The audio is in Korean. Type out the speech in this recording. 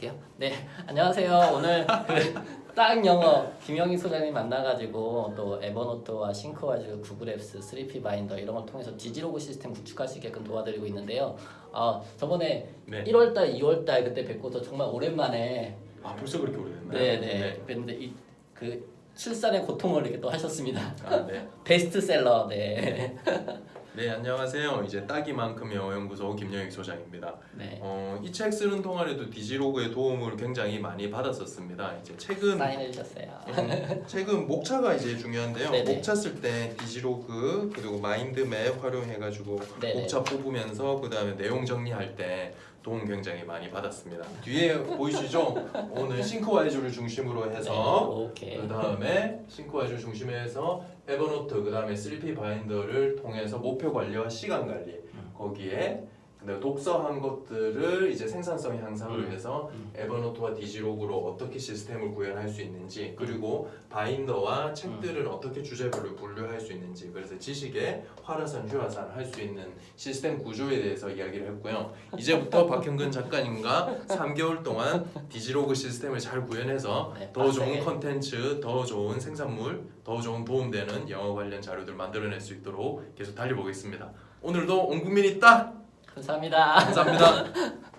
할게요. 네, 안녕하세요. 오늘 그딱 영어 김영희 소장님 만나가지고 또 에버노트와 싱크와즈, 구글 앱스, 3P 바인더 이런 걸 통해서 디지로그 시스템 구축하시게끔 도와드리고 있는데요. 아 저번에 네. 1월달, 2월달 그때 뵙고서 정말 오랜만에 아 벌써 그렇게 오래됐나요? 네네 뵀는데 이 그 출산의 고통을 이렇게 또 하셨습니다. 아, 네. 베스트셀러 네. 네 안녕하세요. 이제 따기만큼 영어연구소 김영익 소장입니다. 네. 어, 이 책 쓰는 동안에도 디지로그의 도움을 굉장히 많이 받았었습니다. 이제 책은 사인해 주셨어요. 음, 책은 목차가 이제 중요한데요. 네네. 목차 쓸 때 디지로그 그리고 마인드맵 활용해가지고 네네. 목차 뽑으면서 그 다음에 내용 정리할 때 도움 굉장히 많이 받았습니다. 뒤에 보이시죠? 오늘 싱크와이즈를 중심으로 해서 네, 오케이. 그 다음에 싱크와이즈 중심에서 에버노트 그 다음에 3P 바인더를 통해서 목표 관리와 시간 관리 거기에 근데 독서한 것들을 이제 생산성 향상을 음. 위해서 음. 에버노트와 디지로그로 어떻게 시스템을 구현할 수 있는지 그리고 바인더와 책들을 어떻게 주제별로 분류할 수 있는지 그래서 지식의 활화산 휴화산 할 수 있는 시스템 구조에 대해서 이야기를 했고요 이제부터 박형근 작가님과 3개월 동안 디지로그 시스템을 잘 구현해서 네, 더 좋은 빡세게. 컨텐츠, 더 좋은 생산물, 더 좋은 도움되는 영어 관련 자료들 만들어낼 수 있도록 계속 달려보겠습니다. 오늘도 온 국민이 딱 감사합니다. 감사합니다.